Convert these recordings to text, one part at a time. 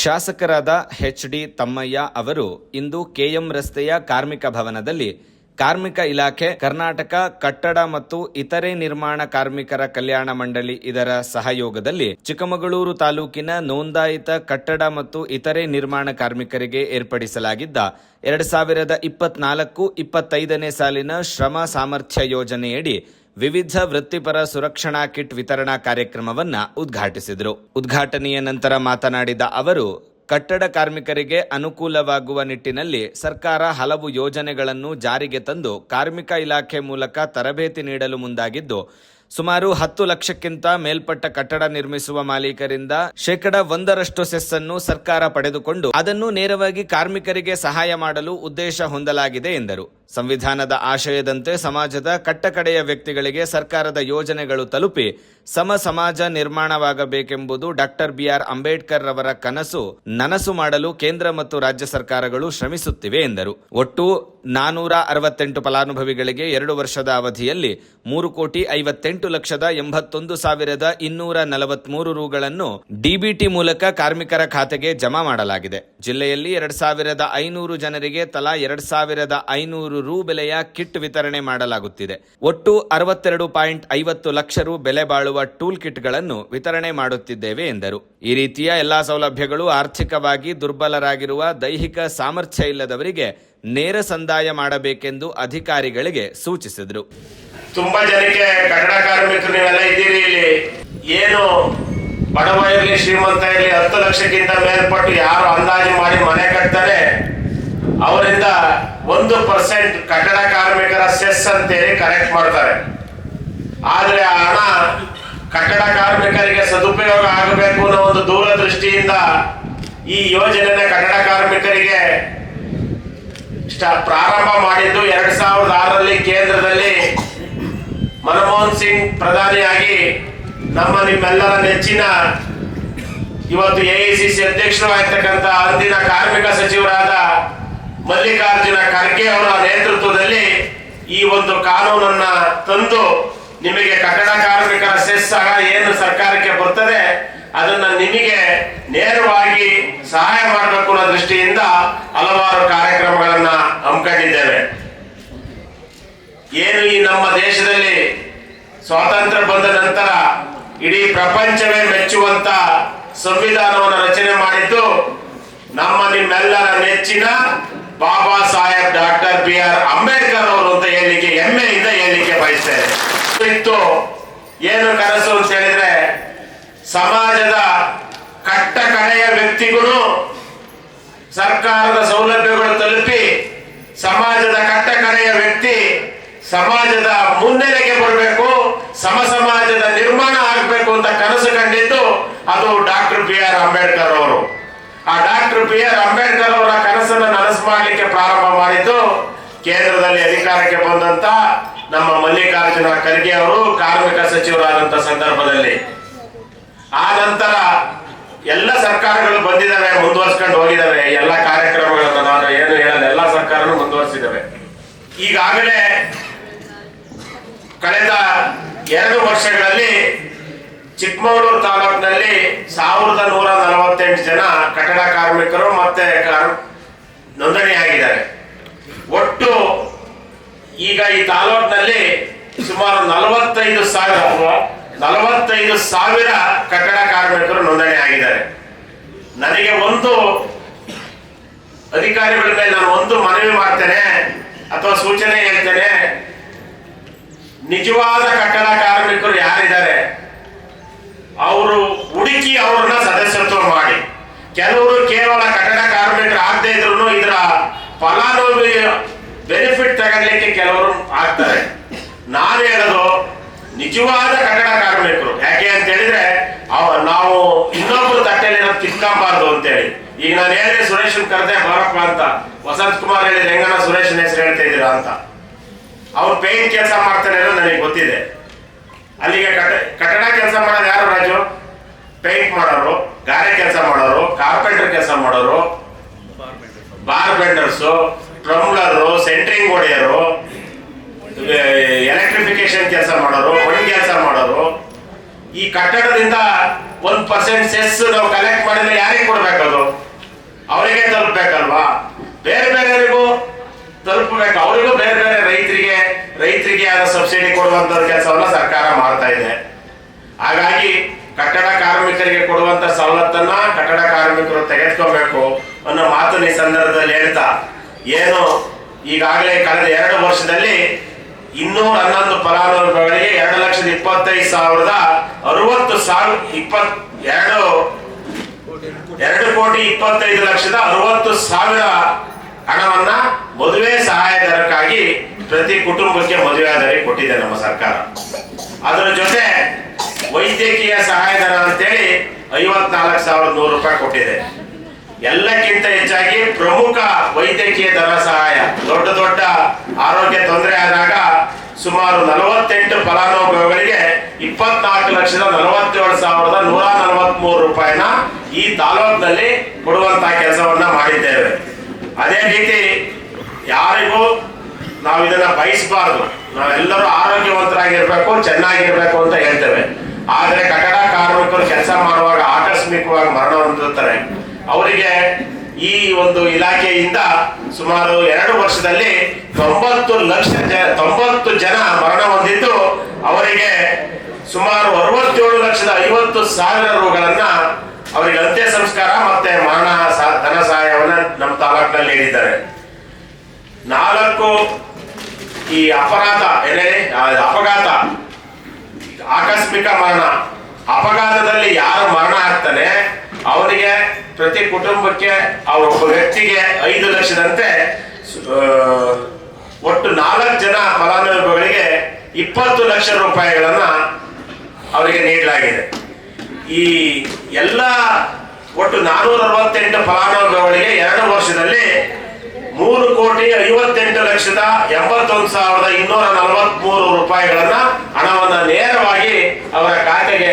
ಶಾಸಕರಾದ H D ತಮ್ಮಯ್ಯ ಅವರು ಇಂದು KM ರಸ್ತೆಯ ಕಾರ್ಮಿಕ ಭವನದಲ್ಲಿ ಕಾರ್ಮಿಕ ಇಲಾಖೆ, ಕರ್ನಾಟಕ, ಕಟ್ಟಡ ಮತ್ತು ಇತರೆ ನಿರ್ಮಾಣ ಕಾರ್ಮಿಕರ ಕಲ್ಯಾಣ ಮಂಡಳಿ ಇದರ ಸಹಯೋಗದಲ್ಲಿ ಚಿಕ್ಕಮಗಳೂರು ತಾಲೂಕಿನ ನೋಂದಾಯಿತ ಕಟ್ಟಡ ಮತ್ತು ಇತರೆ ನಿರ್ಮಾಣ ಕಾರ್ಮಿಕರಿಗೆ ಏರ್ಪಡಿಸಲಾಗಿದ್ದ ಎರಡ್ ಸಾವಿರದ ಇಪ್ಪತ್ನಾಲ್ಕು ಇಪ್ಪತ್ತೈದನೇ ಸಾಲಿನ ಶ್ರಮ ಸಾಮರ್ಥ್ಯ ಯೋಜನೆಯಡಿ ವಿವಿಧ ವೃತ್ತಿಪರ ಸುರಕ್ಷಣಾ ಕಿಟ್ ವಿತರಣಾ ಕಾರ್ಯಕ್ರಮವನ್ನ ಉದ್ಘಾಟಿಸಿದರು. ಉದ್ಘಾಟನೆಯ ನಂತರ ಮಾತನಾಡಿದ ಅವರು, ಕಟ್ಟಡ ಕಾರ್ಮಿಕರಿಗೆ ಅನುಕೂಲವಾಗುವ ನಿಟ್ಟಿನಲ್ಲಿ ಸರ್ಕಾರ ಹಲವು ಯೋಜನೆಗಳನ್ನು ಜಾರಿಗೆ ತಂದು ಕಾರ್ಮಿಕ ಇಲಾಖೆ ಮೂಲಕ ತರಬೇತಿ ನೀಡಲು ಮುಂದಾಗಿದ್ದು, ಸುಮಾರು ಹತ್ತು ಲಕ್ಷಕ್ಕಿಂತ ಮೇಲ್ಪಟ್ಟ ಕಟ್ಟಡ ನಿರ್ಮಿಸುವ ಮಾಲೀಕರಿಂದ ಶೇಕಡ ಒಂದರಷ್ಟು ಸೆಸ್ಸನ್ನು ಸರ್ಕಾರ ಪಡೆದುಕೊಂಡು ಅದನ್ನು ನೇರವಾಗಿ ಕಾರ್ಮಿಕರಿಗೆ ಸಹಾಯ ಮಾಡಲು ಉದ್ದೇಶ ಹೊಂದಲಾಗಿದೆ ಎಂದರು. ಸಂವಿಧಾನದ ಆಶಯದಂತೆ ಸಮಾಜದ ಕಟ್ಟಕಡೆಯ ವ್ಯಕ್ತಿಗಳಿಗೆ ಸರ್ಕಾರದ ಯೋಜನೆಗಳು ತಲುಪಿ ಸಮ ಸಮಾಜ ನಿರ್ಮಾಣವಾಗಬೇಕೆಂಬುದು ಡಾಕ್ಟರ್ ಬಿಆರ್ ಅಂಬೇಡ್ಕರ್ ರವರ ಕನಸು, ನನಸು ಮಾಡಲು ಕೇಂದ್ರ ಮತ್ತು ರಾಜ್ಯ ಸರ್ಕಾರಗಳು ಶ್ರಮಿಸುತ್ತಿವೆ ಎಂದರು. ಒಟ್ಟು ನಾನೂರ ಅರವತ್ತೆಂಟು ಫಲಾನುಭವಿಗಳಿಗೆ ಎರಡು ವರ್ಷದ ಅವಧಿಯಲ್ಲಿ ಮೂರು ಕೋಟಿ ಐವತ್ತೆಂಟು ಲಕ್ಷದ ಎಂಬತ್ತೊಂದು ಸಾವಿರದ ಇನ್ನೂರ ನಲವತ್ಮೂರು ರುಗಳನ್ನು ಡಿಬಿಟಿ ಮೂಲಕ ಕಾರ್ಮಿಕರ ಖಾತೆಗೆ ಜಮಾ ಮಾಡಲಾಗಿದೆ. ಜಿಲ್ಲೆಯಲ್ಲಿ ಎರಡ್ ಸಾವಿರದ ಐನೂರು ಜನರಿಗೆ ತಲಾ ಎರಡ್ ಸಾವಿರದ ಐನೂರು ರು ಬೆಲೆಯ ಕಿಟ್ ವಿತರಣೆ ಮಾಡಲಾಗುತ್ತಿದೆ. ಒಟ್ಟು ಅರವತ್ತೆರಡು ಪಾಯಿಂಟ್ ಐವತ್ತು ಲಕ್ಷ ರು ಬೆಲೆ ಬಾಳುವ ಟೂಲ್ ಕಿಟ್ಗಳನ್ನು ವಿತರಣೆ ಮಾಡುತ್ತಿದ್ದೇವೆ, ಎಂದರು. ಈ ರೀತಿಯ ಎಲ್ಲಾ ಸೌಲಭ್ಯಗಳು ಆರ್ಥಿಕವಾಗಿ ದುರ್ಬಲರಾಗಿರುವ ದೈಹಿಕ ಸಾಮರ್ಥ್ಯ ಇಲ್ಲದವರಿಗೆ ನೇರ ಸಂದಾಯ ಮಾಡಬೇಕೆಂದು ಅಧಿಕಾರಿಗಳಿಗೆ ಸೂಚಿಸಿದರು. ತುಂಬಾ ಜನಕ್ಕೆ ಕನ್ನಡ ಕಾರ್ಮಿಕರು ನೀವೆಲ್ಲ ಇದ್ದೀರಿ ಇಲ್ಲಿ. ಏನು ಬಡವ ಇರಲಿ, ಶ್ರೀಮಂತ ಇರಲಿ, ಹತ್ತು ಲಕ್ಷಕ್ಕಿಂತ ಮೇಲ್ಪಟ್ಟು ಯಾರು ಅಂದಾಜು ಮಾಡಿ ಮನೆ ಕಟ್ತಾರೆ? ಅವರಿಂದ ಒಂದು ಪರ್ಸೆಂಟ್ ಕಟ್ಟಡ ಕಾರ್ಮಿಕರ ಸೆಸ್ ಅಂತೇಳಿ ಕರೆಕ್ಟ್ ಮಾಡ್ತಾರೆ. ಆದ್ರೆ ಆ ಹಣ ಕಟ್ಟಡ ಕಾರ್ಮಿಕರಿಗೆ ಸದುಪಯೋಗ ಆಗಬೇಕು ಅನ್ನೋ ಒಂದು ದೂರದೃಷ್ಟಿಯಿಂದ ಈ ಯೋಜನೆನ ಕಟ್ಟಡ ಕಾರ್ಮಿಕರಿಗೆ ಪ್ರಾರಂಭ ಮಾಡಿದ್ದು ಎರಡ್ ಸಾವಿರದ ಆರರಲ್ಲಿ ಕೇಂದ್ರದಲ್ಲಿ ಮನಮೋಹನ್ ಸಿಂಗ್ ಪ್ರಧಾನಿಯಾಗಿ ನಮ್ಮ ನಿಮ್ಮೆಲ್ಲರ ನೆಚ್ಚಿನ ಇವತ್ತು ಎಐಸಿಸಿ ಅಧ್ಯಕ್ಷರು ಆಗಿರ್ತಕ್ಕಂಥ ಅಂದಿನ ಕಾರ್ಮಿಕ ಸಚಿವರಾದ ಮಲ್ಲಿಕಾರ್ಜುನ ಖರ್ಗೆ ಅವರ ನೇತೃತ್ವದಲ್ಲಿ ಈ ಒಂದು ಕಾನೂನನ್ನ ತಂದು ನಿಮಗೆ ಕಟ್ಟಡ ಕಾರ್ಮಿಕರ ಸೆಸ್ ಸಹ ಏನು ಸರ್ಕಾರಕ್ಕೆ ಬರ್ತದೆ, ಅದನ್ನ ನಿಮಗೆ ನೇರವಾಗಿ ಸಹಾಯ ಮಾಡಬೇಕು ಅನ್ನೋ ದೃಷ್ಟಿಯಿಂದ ಹಲವಾರು ಕಾರ್ಯಕ್ರಮಗಳನ್ನ ಹಮ್ಮಿಕೊಂಡಿದ್ದೇವೆ. ಏನು ಈ ನಮ್ಮ ದೇಶದಲ್ಲಿ ಸ್ವಾತಂತ್ರ್ಯ ಬಂದ ನಂತರ ಇಡೀ ಪ್ರಪಂಚವೇ ಮೆಚ್ಚುವಂತ ಸಂವಿಧಾನವನ್ನು ರಚನೆ ಮಾಡಿದ್ದು ನಮ್ಮ ನಿಮ್ಮೆಲ್ಲರ ನೆಚ್ಚಿನ Baba Saheb doctor B R Ambedkar ಅವರು ಅಂತ ಹೇಳಲಿಕ್ಕೆ ಹೆಮ್ಮೆಯಿಂದ ಹೇಳಲಿಕ್ಕೆ ಬಯಸ್ತೇನೆ. ಇತ್ತು. ಏನು ಕನಸು ಅಂತ ಹೇಳಿದ್ರೆ, ಸಮಾಜದ ಕಟ್ಟ ಕಡೆಯ ವ್ಯಕ್ತಿಗೂ ಸರ್ಕಾರದ ಸೌಲಭ್ಯಗಳು ತಲುಪಿ ಸಮಾಜದ ಕಟ್ಟ ಕಡೆಯ ವ್ಯಕ್ತಿ ಸಮಾಜದ ಮುನ್ನೆಲೆಗೆ ಬರಬೇಕು ಸಮ ಸಮಾಜದ ನಿರ್ಮಾಣ ಆಗಬೇಕು ಅಂತ ಕನಸು ಕಂಡಿದ್ದು ಅದು ಡಾಕ್ಟರ್ ಬಿ ಆರ್ ಅಂಬೇಡ್ಕರ್ ಅವರು. ಆ ಡಾಕ್ಟರ್ ಬಿ ಆರ್ ಅಂಬೇಡ್ಕರ್ ಅವರ ಕನಸನ್ನು ನನಸು ಮಾಡಲಿಕ್ಕೆ ಪ್ರಾರಂಭ ಮಾಡಿದ್ದು ಕೇಂದ್ರದಲ್ಲಿ ಅಧಿಕಾರಕ್ಕೆ ಬಂದಂತ ನಮ್ಮ ಮಲ್ಲಿಕಾರ್ಜುನ ಖರ್ಗೆ ಅವರು ಕಾರ್ಮಿಕ ಸಚಿವರಾದಂತ ಸಂದರ್ಭದಲ್ಲಿ. ಆ ನಂತರ ಎಲ್ಲ ಸರ್ಕಾರಗಳು ಬಂದಿದ್ದಾವೆ, ಮುಂದುವರ್ಸ್ಕೊಂಡು ಹೋಗಿದ್ದಾವೆ. ಎಲ್ಲ ಕಾರ್ಯಕ್ರಮಗಳನ್ನು ನಾನು ಏನು ಹೇಳಲ್ಲ, ಎಲ್ಲ ಸರ್ಕಾರಗಳು ಮುಂದುವರಿಸಿದ್ದಾವೆ. ಈಗಾಗಲೇ ಕಳೆದ ಎರಡು ವರ್ಷಗಳಲ್ಲಿ ಚಿಕ್ಕಮಗಳೂರು ತಾಲೂಕಿನಲ್ಲಿ ಸಾವಿರದ ನೂರ ನಲವತ್ತೆಂಟು ಜನ ಕಟ್ಟಡ ಕಾರ್ಮಿಕರು ಮತ್ತೆ ನೋಂದಣಿ ಆಗಿದ್ದಾರೆ. ಒಟ್ಟು ಈಗ ಈ ತಾಲೂಕಿನಲ್ಲಿ ಸುಮಾರು ನಲವತ್ತೈದು ಸಾವಿರ ನಲವತ್ತೈದು ಸಾವಿರ ಕಟ್ಟಡ ಕಾರ್ಮಿಕರು ನೋಂದಣಿ ಆಗಿದ್ದಾರೆ. ನನಗೆ ಒಂದು ಅಧಿಕಾರಿಗಳ ಮೇಲೆ ನಾನು ಒಂದು ಮನವಿ ಮಾಡ್ತೇನೆ ಅಥವಾ ಸೂಚನೆ ಹೇಳ್ತೇನೆ. ನಿಜವಾದ ಕಟ್ಟಡ ಕಾರ್ಮಿಕರು ಯಾರಿದ್ದಾರೆ? ಅವರು ಹುಡುಕಿ ಅವ್ರನ್ನ ಸದಸ್ಯತ್ವ ಮಾಡಿ. ಕೆಲವರು ಕೇವಲ ಕಟ್ಟಡ ಕಾರ್ಮಿಕರು ಆಗದೆ ಇದ್ರು ಇದರ ಫಲಾನುಭವಿ ಬೆನಿಫಿಟ್ ತಗೊಳ್ಳಿಕ್ಕೆ ಕೆಲವರು ಆಗ್ತಾರೆ. ನಾನು ಹೇಳೋದು, ನಿಜವಾದ ಕಟ್ಟಡ ಕಾರ್ಮಿಕರು. ಯಾಕೆ ಅಂತ ಹೇಳಿದ್ರೆ ನಾವು ಇನ್ನೊಬ್ರು ತಟ್ಟೆಯಲ್ಲಿ ಕಿತ್ಕೊಂಬಾರ್ದು ಅಂತೇಳಿ. ಈಗ ನಾನು ಹೇಳಿದ್ರೆ ಸುರೇಶನ್ ಕರೆದೆ ಬರಪ್ಪ ಅಂತ. ವಸಂತ್ ಕುಮಾರ್ ಹೇಳಿದ ಹೆಂಗನ ಸುರೇಶನ್ ಹೆಸರು ಹೇಳ್ತಾ ಇದ್ದೀರಾ ಅಂತ. ಅವ್ರು ಪೇಂಟ್ ಕೆಲಸ ಮಾಡ್ತಾರೆ ಅನ್ನೋದು ನನಗೆ ಗೊತ್ತಿದೆ. ಅಲ್ಲಿಗೆ ಕಟ್ಟಡ ಕೆಲಸ ಮಾಡೋದು ಯಾರು ರಾಜು? ಪೇಂಟ್ ಮಾಡೋರು ಗಾರೆ ಕೆಲಸ ಮಾಡೋರು ಕಾರ್ಪೆಂಟರ್ ಕೆಲಸ ಮಾಡೋರು ಬಾರ್ ಬೆಂಡರ್ಸು ಟ್ರಮ್ಲರು ಸೆಂಟ್ರಿಂಗ್ ಹೊಡೆಯರು ಎಲೆಕ್ಟ್ರಿಫಿಕೇಶನ್ ಕೆಲಸ ಮಾಡೋರು ಮಣ್ಣು ಕೆಲಸ ಮಾಡೋರು. ಈ ಕಟ್ಟಡದಿಂದ ಒಂದು ಪರ್ಸೆಂಟ್ ಸೆಸ್ ನಾವು ಕಲೆಕ್ಟ್ ಮಾಡಿದ್ರೆ ಯಾರಿಗೆ ಕೊಡ್ಬೇಕದು? ಅವರಿಗೆ ತಲುಪಬೇಕಲ್ವಾ? ಬೇರೆ ಬೇರೆಯವರಿಗೂ ತಲುಪಬೇಕು. ಅವರಿಗೂ ಬೇರೆ ಬೇರೆ ರೈತರಿಗೆ ಅದು ಆದ ಸಬ್ಸಿಡಿ ಕೊಡುವಂತ ಕೆಲಸವನ್ನ ಸರ್ಕಾರ ಮಾಡ್ತಾ ಇದೆ. ಹಾಗಾಗಿ ಕಟ್ಟಡ ಕಾರ್ಮಿಕರಿಗೆ ಕೊಡುವಂತ ಸವಲತ್ತನ್ನ ಕಟ್ಟಡ ಕಾರ್ಮಿಕರು ತೆಗೆದುಕೋಬೇಕು ಅನ್ನೋ ಮಾತು ಈ ಸಂದರ್ಭದಲ್ಲಿ ಹೇಳ್ತಾ, ಏನು ಈಗಾಗಲೇ ಕಳೆದ ಎರಡು ವರ್ಷದಲ್ಲಿ ಇನ್ನೂರ ಹನ್ನೊಂದು ಫಲಾನುಭವಿಗಳಿಗೆ ಎರಡು ಲಕ್ಷದ ಇಪ್ಪತ್ತೈದು ಸಾವಿರದ ಅರವತ್ತು ಸಾವಿರ ಇಪ್ಪತ್ ಎರಡು ಎರಡು ಕೋಟಿ ಇಪ್ಪತ್ತೈದು ಲಕ್ಷದ ಅರವತ್ತು ಸಾವಿರ ಹಣವನ್ನ ಮದುವೆ ಸಹಾಯಧನಕ್ಕಾಗಿ ಪ್ರತಿ ಕುಟುಂಬಕ್ಕೆ ಮದುವೆ ಆದರೆ ಕೊಟ್ಟಿದೆ ನಮ್ಮ ಸರ್ಕಾರ. ಅದರ ಜೊತೆ ವೈದ್ಯಕೀಯ ಸಹಾಯಧನ ಅಂತೇಳಿ ಐವತ್ನಾಲ್ಕು ಸಾವಿರದ ನೂರು ರೂಪಾಯಿ ಕೊಟ್ಟಿದೆ. ಎಲ್ಲಕ್ಕಿಂತ ಹೆಚ್ಚಾಗಿ ಪ್ರಮುಖ ವೈದ್ಯಕೀಯ ಧನ ಸಹಾಯ, ದೊಡ್ಡ ದೊಡ್ಡ ಆರೋಗ್ಯ ತೊಂದರೆ ಆದಾಗ ಸುಮಾರು ನಲವತ್ತೆಂಟು ಫಲಾನುಭವಿಗಳಿಗೆ ಇಪ್ಪತ್ನಾಲ್ಕು ಲಕ್ಷದ ನಲವತ್ತೇಳು ಸಾವಿರದ ನೂರ ನಲವತ್ಮೂರು ರೂಪಾಯಿನ ಈ ತಾಲೂಕಿನಲ್ಲಿ ಕೊಡುವಂತಹ ಕೆಲಸವನ್ನ ಮಾಡಿದ್ದೇವೆ. ಅದೇ ರೀತಿ ಯಾರಿಗೂ ನಾವು ಇದನ್ನ ಬಯಸಬಾರದು. ನಾವೆಲ್ಲರೂ ಆರೋಗ್ಯವಂತರಾಗಿರ್ಬೇಕು, ಚೆನ್ನಾಗಿರ್ಬೇಕು ಅಂತ ಹೇಳ್ತೇವೆ. ಆದರೆ ಕಟ್ಟಡ ಕಾರ್ಮಿಕರು ಕೆಲಸ ಮಾಡುವಾಗ ಆಕಸ್ಮಿಕವಾಗಿ ಮರಣ ಹೊಂದಿರ್ತಾರೆ ಅವರಿಗೆ ಈ ಒಂದು ಇಲಾಖೆಯಿಂದ ಸುಮಾರು ಎರಡು ವರ್ಷದಲ್ಲಿ ತೊಂಬತ್ತು ಲಕ್ಷ ಜನ ತೊಂಬತ್ತು ಜನ ಮರಣ ಹೊಂದಿದ್ದು, ಅವರಿಗೆ ಸುಮಾರು ಅರವತ್ತೇಳು ಲಕ್ಷದ ಐವತ್ತು ಸಾವಿರ ರೂಗಳನ್ನ ಅವರಿಗೆ ಅಂತ್ಯ ಸಂಸ್ಕಾರ ಮತ್ತೆ ಮರಣ ಧನ ಸಹಾಯವನ್ನ ನಮ್ಮ ತಾಲೂಕಿನಲ್ಲಿ ನೀಡಿದ್ದಾರೆ. ನಾಲ್ಕು ಈ ಅಪಘಾತ ಏನೇ ಅಪಘಾತ. ಆಕಸ್ಮಿಕ ಮರಣ. ಅಪಘಾತದಲ್ಲಿ ಯಾರು ಮರಣ ಆಗ್ತಾನೆ, ಅವರಿಗೆ ಪ್ರತಿ ಕುಟುಂಬಕ್ಕೆ ಅವರ ಒಬ್ಬ ವ್ಯಕ್ತಿಗೆ ಐದು ಲಕ್ಷದಂತೆ ಒಟ್ಟು ನಾಲ್ಕು ಜನ ಫಲಾನುಭವಿಗಳಿಗೆ ಇಪ್ಪತ್ತು ಲಕ್ಷ ರೂಪಾಯಿಗಳನ್ನ ಅವರಿಗೆ ನೀಡಲಾಗಿದೆ. ಈ ಎಲ್ಲ ಒಟ್ಟು ನಾನೂರ ಅರವತ್ತೆಂಟು ಫಲಾನುಭವಿಗಳಿಗೆ ಎರಡು ವರ್ಷದಲ್ಲಿ ಮೂರು ಕೋಟಿ ಐವತ್ತೆಂಟು ಲಕ್ಷದ ಎಂಬತ್ತೊಂದು ಸಾವಿರದ ಇನ್ನೂರ ನಲವತ್ಮೂರು ರೂಪಾಯಿಗಳನ್ನ ಹಣವನ್ನು ನೇರವಾಗಿ ಅವರ ಖಾತೆಗೆ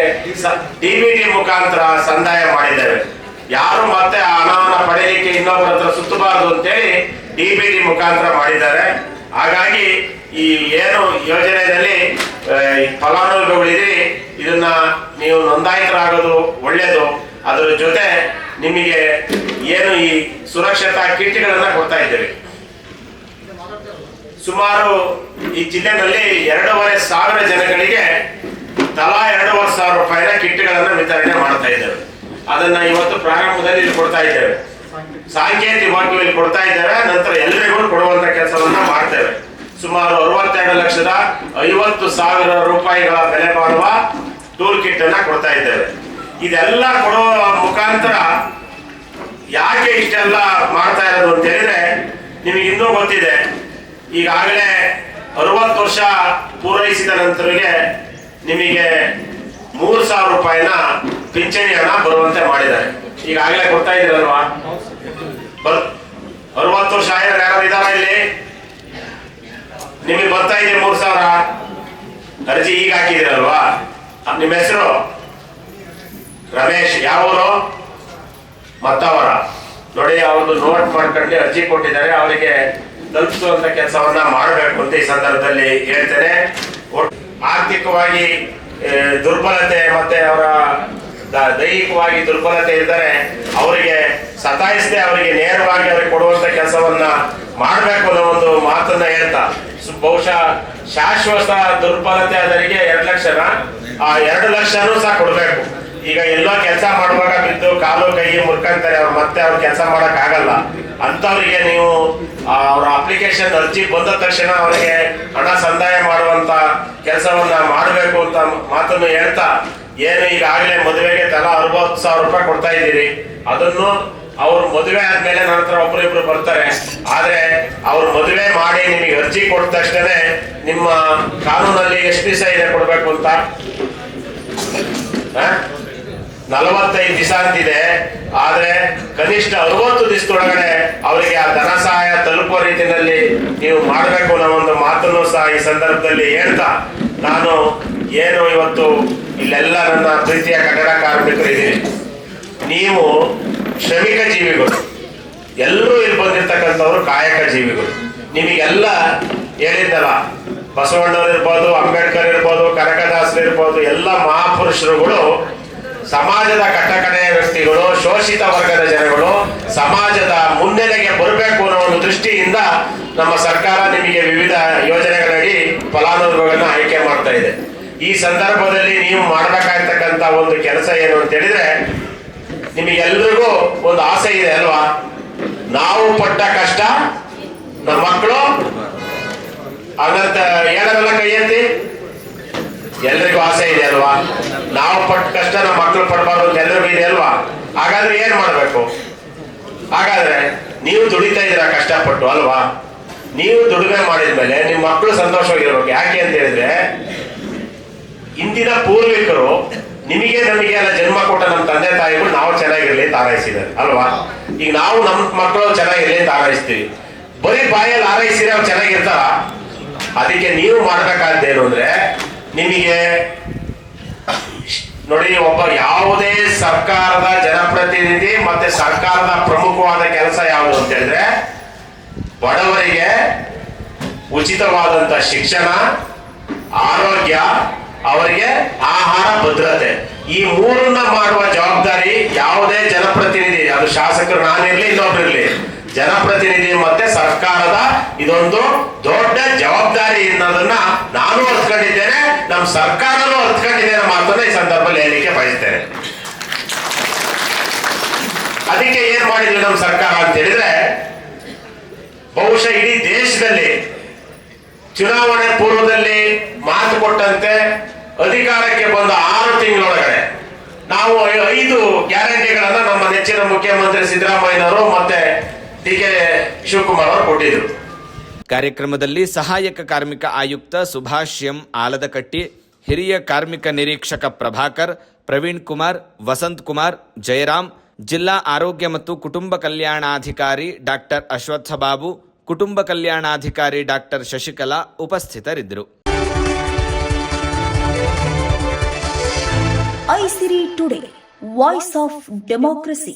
ಡಿಬಿಟಿ ಮುಖಾಂತರ ಸಂದಾಯ ಮಾಡಿದ್ದೇವೆ ಯಾರು ಮತ್ತೆ ಆ ಹಣವನ್ನ ಪಡೆಯಲಿಕ್ಕೆ ಇನ್ನೊಬ್ಬರ ಹತ್ರ ಸುತ್ತಬಾರದು ಅಂತೇಳಿ ಡಿಬಿಟಿ ಮುಖಾಂತರ ಮಾಡಿದ್ದಾರೆ. ಹಾಗಾಗಿ ಈ ಏನು ಯೋಜನೆಯಲ್ಲಿ ಫಲಾನುಭವಿಗಳಿದ್ರಿ ಇದನ್ನ ನೀವು ನೋಂದಾಯಿತರಾಗೋದು ಒಳ್ಳೆಯದು ಅದರ ಜೊತೆ ನಿಮಗೆ ಏನು ಈ ಸುರಕ್ಷತಾ ಕಿಟ್ಗಳನ್ನ ಕೊಡ್ತಾ ಇದ್ದೇವೆ ಸುಮಾರು ಈ ಜಿಲ್ಲೆನಲ್ಲಿ ಎರಡೂವರೆ ಸಾವಿರ ಜನಗಳಿಗೆ ತಲಾ ಎರಡೂವರೆ ಸಾವಿರ ರೂಪಾಯಿನ ಕಿಟ್ಗಳನ್ನ ವಿತರಣೆ ಮಾಡ್ತಾ ಇದ್ದೇವೆ ಅದನ್ನ ಇವತ್ತು ಪ್ರಾರಂಭದಲ್ಲಿ ಇಲ್ಲಿ ಕೊಡ್ತಾ ಇದ್ದೇವೆ. ಸಾಂಕೇತಿಕವಾಗಿ ಕೊಡ್ತಾ ಇದ್ದೇವೆ ನಂತರ ಎಲ್ಲರಿಗೂ ಕೊಡುವಂತ ಕೆಲಸವನ್ನ ಮಾಡ್ತೇವೆ. ಸುಮಾರು ಅರವತ್ತೆರಡು ಲಕ್ಷದ ಐವತ್ತು ಸಾವಿರ ರೂಪಾಯಿಗಳ ಬೆಲೆ ಬಾಳುವ ಟೂಲ್ ಕಿಟ್ ಅನ್ನ ಕೊಡ್ತಾ ಇದ್ದೇವೆ. ಇದೆಲ್ಲ ಕೊಡೋ ಮುಖಾಂತರ ಯಾಕೆ ಇಷ್ಟೆಲ್ಲ ಮಾಡ್ತಾ ಇರೋದು ಅಂತ ಹೇಳಿದ್ರೆ, ನಿಮಗೆ ಇನ್ನೂ ಗೊತ್ತಿದೆ. ಈಗಾಗಲೇ ಅರವತ್ತು ವರ್ಷ ಪೂರೈಸಿದ ನಂತರಗೆ ನಿಮಗೆ ಮೂರು ಸಾವಿರ ರೂಪಾಯಿನ ಪಿಂಚಣಿ ಹಣ ಬರುವಂತೆ ಮಾಡಿದ್ದಾರೆ. ಈಗಾಗಲೇ ಕೊಡ್ತಾ ಇದ್ದೀರಲ್ವಾ? ಬರ್ ಅರವತ್ತು ವರ್ಷ ಆಯ್ತು ಯಾರು ಇದಾರ ಇಲ್ಲಿ? ನಿಮಗೆ ಬರ್ತಾ ಇದೆ ಮೂರು ಸಾವಿರ. ಅರ್ಜಿ ಈಗ ಹಾಕಿದಿರಲ್ವಾ ನಿಮ್ಮ ಹೆಸರು? ರಮೇಶ್ ಯಾವ ಊರು ಮತ್ತವರ. ನೋಡಿ ಅವರು ನೋಟ್ ಮಾಡ್ಕೊಂಡು ಅರ್ಜಿ ಕೊಟ್ಟಿದ್ದಾರೆ. ಅವರಿಗೆ ತಲುಪಿಸುವಂತ ಕೆಲಸವನ್ನ ಮಾಡಬೇಕು ಅಂತ ಈ ಸಂದರ್ಭದಲ್ಲಿ ಹೇಳ್ತೇನೆ. ಆರ್ಥಿಕವಾಗಿ ದುರ್ಬಲತೆ ಮತ್ತೆ ಅವರ ದೈಹಿಕವಾಗಿ ದುರ್ಬಲತೆ ಇದ್ದರೆ ಅವರಿಗೆ ಸತಾಯಿಸದೆ ಅವರಿಗೆ ನೇರವಾಗಿ ಅವರಿಗೆ ಕೊಡುವಂತ ಕೆಲಸವನ್ನ ಮಾಡಬೇಕು ಅನ್ನೋ ಒಂದು ಮಾತನ್ನ ಹೇಳ್ತಾ. ಬಹುಶಃ ಶಾಶ್ವತ ದುರ್ಬಲತೆ ಅದರಿಗೆ ಎರಡು ಲಕ್ಷನ, ಆ ಎರಡು ಲಕ್ಷನೂ ಸಹ ಕೊಡಬೇಕು. ಈಗ ಎಲ್ಲೋ ಕೆಲಸ ಮಾಡುವಾಗ ಬಿದ್ದು ಕಾಲು ಕೈ ಮುರ್ಕಂತಾರೆ, ಅವ್ರು ಮತ್ತೆ ಅವ್ರು ಕೆಲಸ ಮಾಡಕ್ ಆಗಲ್ಲ ಅಂತವ್ರಿಗೆ ನೀವು ಅವ್ರ ಅಪ್ಲಿಕೇಶನ್ ಅರ್ಜಿ ಬಂದ ತಕ್ಷಣ ಅವರಿಗೆ ಹಣ ಸಂದಾಯ ಮಾಡುವಂತ ಕೆಲಸವನ್ನ ಮಾಡಬೇಕು ಅಂತ ಮಾತನ್ನು ಹೇಳ್ತಾ, ಏನು ಈಗಾಗಲೇ ಮದುವೆಗೆ ತಲಾ ಅರವತ್ತು ಸಾವಿರ ರೂಪಾಯಿ ಕೊಡ್ತಾ ಇದ್ದೀರಿ. ಅದನ್ನು ಅವ್ರ ಮದುವೆ ಆದ್ಮೇಲೆ ನನ್ನ ಹತ್ರ ಒಬ್ರಿಬ್ರು ಬರ್ತಾರೆ. ಆದ್ರೆ ಅವ್ರು ಮದುವೆ ಮಾಡಿ ನಿಮಗೆ ಅರ್ಜಿ ಕೊಟ್ಟ ತಕ್ಷಣ ನಿಮ್ಮ ಕಾನೂನಲ್ಲಿ ಎಷ್ಟು ದಿವಸ ಇದೆ ಕೊಡ್ಬೇಕು ಅಂತ? ನಲವತ್ತೈದು ದಿವಸ ಅಂತಿದೆ. ಆದ್ರೆ ಕನಿಷ್ಠ ಅರವತ್ತು ದಿವಸದೊಳಗಡೆ ಅವರಿಗೆ ಆ ಧನ ಸಹಾಯ ತಲುಪುವ ರೀತಿಯಲ್ಲಿ ನೀವು ಮಾಡಬೇಕು ಅನ್ನೋ ಒಂದು ಮಾತನ್ನು ಸಹ ಈ ಸಂದರ್ಭದಲ್ಲಿ ಹೇಳ್ತಾ ನಾನು ಏನು ಇವತ್ತು ಇಲ್ಲೆಲ್ಲ ನನ್ನ ಪ್ರೀತಿಯ ಕನ್ನಡ ಕಾರ್ಮಿಕರು ಇದೆ ನೀವು ಶ್ರಮಿಕ ಜೀವಿಗಳು. ಎಲ್ಲರೂ ಇಲ್ಲಿ ಬಂದಿರ್ತಕ್ಕಂಥವ್ರು ಕಾಯಕ ಜೀವಿಗಳು. ನಿಮಗೆಲ್ಲ ಹೇಳಿದ್ದಲ್ಲ, ಬಸವಣ್ಣವ್ರು ಇರ್ಬೋದು, ಅಂಬೇಡ್ಕರ್ ಇರ್ಬೋದು, ಕನಕದಾಸರು ಇರ್ಬೋದು, ಎಲ್ಲ ಮಹಾಪುರುಷರುಗಳು ಸಮಾಜದ ಕಟ್ಟಕಡೆಯ ವ್ಯಕ್ತಿಗಳು, ಶೋಷಿತ ವರ್ಗದ ಜನಗಳು ಸಮಾಜದ ಮುನ್ನೆಲೆಗೆ ಬರಬೇಕು ಅನ್ನೋ ಒಂದು ದೃಷ್ಟಿಯಿಂದ ನಮ್ಮ ಸರ್ಕಾರ ನಿಮಗೆ ವಿವಿಧ ಯೋಜನೆಗಳಡಿ ಫಲಾನುಭವಿಗಳನ್ನ ಆಯ್ಕೆ ಮಾಡ್ತಾ ಇದೆ. ಈ ಸಂದರ್ಭದಲ್ಲಿ ನೀವು ಮಾಡಬೇಕಾಗಿರ್ತಕ್ಕಂಥ ಒಂದು ಕೆಲಸ ಏನು ಅಂತ ಹೇಳಿದ್ರೆ, ನಿಮಗೆಲ್ರಿಗೂ ಒಂದು ಆಸೆ ಇದೆ ಅಲ್ವಾ? ನಾವು ಪಟ್ಟ ಕಷ್ಟ ನಮ್ಮ ಮಕ್ಕಳು ಹಾಗಂತ ಹೇಳೋರೆಲ್ಲ ಕೈ ಎತ್ತಿ ಎಲ್ರಿಗೂ ಆಸೆ ಇದೆ ಅಲ್ವಾ? ನಾವು ಪಟ್ಟ ಕಷ್ಟ ನಮ್ಮ ಮಕ್ಕಳು ಪಡಬಾರ್ದು ಅಂತ ಎಲ್ರಿಗೂ ಇದೆ ಅಲ್ವಾ? ಹಾಗಾದ್ರೆ ಏನ್ ಮಾಡ್ಬೇಕು? ಹಾಗಾದ್ರೆ ನೀವು ದುಡಿತಾ ಇದ್ದೀರಾ ಕಷ್ಟಪಟ್ಟು ಅಲ್ವಾ? ನೀವು ದುಡಿಮೆ ಮಾಡಿದ್ಮೇಲೆ ನಿಮ್ಮ ಮಕ್ಕಳು ಸಂತೋಷವಾಗಿರ್ಬೇಕು. ಯಾಕೆ ಅಂತ ಹೇಳಿದ್ರೆ, ಇಂದಿನ ಪೂರ್ವಿಕರು ನಿಮಗೆ ನಮಗೆ ಎಲ್ಲ ಜನ್ಮ ಕೊಟ್ಟ ನಮ್ಮ ತಂದೆ ತಾಯಿಗಳು ನಾವು ಚೆನ್ನಾಗಿರ್ಲಿ ಅಂತ ಅಲ್ವಾ? ಈಗ ನಾವು ನಮ್ಮ ಮಕ್ಕಳು ಚೆನ್ನಾಗಿರ್ಲಿ ಅಂತ ಬರೀ ಬಾಯಲ್ಲಿ ಹಾರೈಸಿದ್ರೆ ಅವ್ರು ಚೆನ್ನಾಗಿರ್ತಾರ? ಅದಕ್ಕೆ ನೀವು ಮಾಡ್ಬೇಕಾದ್ದೇನು ಅಂದ್ರೆ ನಿಮಗೆ ನೋಡಿ, ಒಬ್ಬ ಯಾವುದೇ ಸರ್ಕಾರದ ಜನಪ್ರತಿನಿಧಿ ಮತ್ತೆ ಸರ್ಕಾರದ ಪ್ರಮುಖವಾದ ಕೆಲಸ ಯಾವುದು ಅಂತ ಹೇಳಿದ್ರೆ, ಬಡವರಿಗೆ ಉಚಿತವಾದಂತ ಶಿಕ್ಷಣ, ಆರೋಗ್ಯ, ಅವರಿಗೆ ಆಹಾರ ಭದ್ರತೆ. ಈ ಮೂರನ್ನ ಮಾಡುವ ಜವಾಬ್ದಾರಿ ಯಾವುದೇ ಜನಪ್ರತಿನಿಧಿ, ಅದು ಶಾಸಕರು, ನಾನಿರ್ಲಿ, ಇನ್ನೊಬ್ರಿರ್ಲಿ. ಜನಪ್ರತಿನಿಧಿ ಮತ್ತೆ ಸರ್ಕಾರದ ಇದೊಂದು ದೊಡ್ಡ ಜವಾಬ್ದಾರಿ ಅನ್ನೋದನ್ನ ನಾನು ಅರ್ತ್ಕೊಂಡಿದ್ದೇನೆ ನಮ್ಮ ಸರ್ಕಾರನೂ ಅರ್ತ್ಕೊಂಡಿದ್ದೇನೆ ಮಾತನ್ನ ಈ ಸಂದರ್ಭದಲ್ಲಿ ಹೇಳಲಿಕ್ಕೆ ಬಯಸ್ತೇನೆ. ಅದಕ್ಕೆ ಏನ್ ಮಾಡಿದ್ರು ನಮ್ಮ ಸರ್ಕಾರ ಅಂತ ಹೇಳಿದ್ರೆ, ಬಹುಶಃ ಇಡೀ ದೇಶದಲ್ಲಿ ಚುನಾವಣೆ ಪೂರ್ವದಲ್ಲಿ ಮಾತು ಕೊಟ್ಟಂತೆ ಅಧಿಕಾರಕ್ಕೆ ಬಂದ ಆರು ತಿಂಗಳೊಳಗಡೆ ನಾವು ಐದು ಗ್ಯಾರಂಟಿಗಳನ್ನ ನಮ್ಮ ನೆಚ್ಚಿನ ಮುಖ್ಯಮಂತ್ರಿ ಸಿದ್ದರಾಮಯ್ಯನವರು ಮತ್ತೆ ಡಿ ಕೆ ಶಿವಕುಮಾರ್ ಅವರು ಕೊಟ್ಟಿದ್ರು. ಕಾರ್ಯಕ್ರಮದಲ್ಲಿ ಸಹಾಯಕ ಕಾರ್ಮಿಕ ಆಯುಕ್ತ ಸುಭಾಷ್ ಎಂ ಆಲದಕಟ್ಟಿ ಹಿರಿಯ ಕಾರ್ಮಿಕ ನಿರೀಕ್ಷಕ ಪ್ರಭಾಕರ್ ಪ್ರವೀಣ್ ಕುಮಾರ್ ವಸಂತ್ ಕುಮಾರ್ ಜಯರಾಮ್ ಜಿಲ್ಲಾ ಆರೋಗ್ಯ ಮತ್ತು ಕುಟುಂಬ ಕಲ್ಯಾಣಾಧಿಕಾರಿ ಡಾಕ್ಟರ್ ಅಶ್ವತ್ಥ ಬಾಬು ಕುಟುಂಬ ಕಲ್ಯಾಣಾಧಿಕಾರಿ ಡಾಕ್ಟರ್ ಶಶಿಕಲಾ ಉಪಸ್ಥಿತರಿದ್ದರು. Aisiri today voice of democracy.